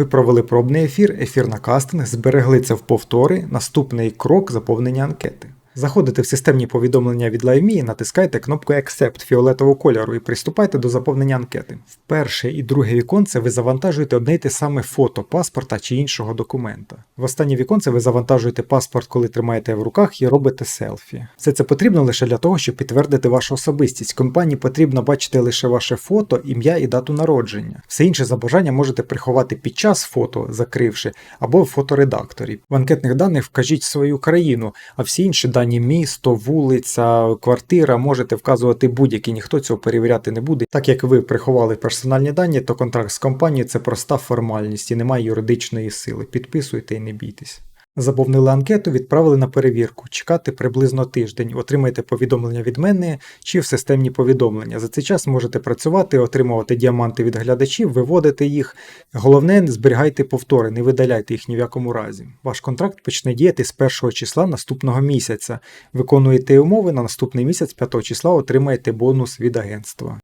Ви провели пробний ефір, ефір на кастинг, зберегли це в повтори. Наступний крок заповнення анкети. Заходите в системні повідомлення від LiveMe, натискайте кнопку Accept фіолетового кольору і приступайте до заповнення анкети. В перше і друге віконце ви завантажуєте одне й те саме фото паспорта чи іншого документа. В останнє віконце ви завантажуєте паспорт, коли тримаєте в руках і робите селфі. Все це потрібно лише для того, щоб підтвердити вашу особистість. Компанії потрібно бачити лише ваше фото, ім'я і дату народження. Все інше за бажання можете приховати під час фото, закривши, або в фоторедакторі. В анкетних даних вкажіть свою країну, а всі інші дані місто, вулиця, квартира можете вказувати будь-які, ніхто цього перевіряти не буде. Так як ви приховали персональні дані, то контракт з компанією це проста формальність і немає юридичної сили. Підписуйте і не бійтесь. Заповнили анкету, відправили на перевірку. Чекати приблизно тиждень. Отримайте повідомлення від мене чи в системні повідомлення. За цей час можете працювати, отримувати діаманти від глядачів, виводити їх. Головне, зберігайте повтори, не видаляйте їх ні в якому разі. Ваш контракт почне діяти з першого числа наступного місяця. Виконуєте умови на наступний місяць 5 числа отримаєте бонус від агентства.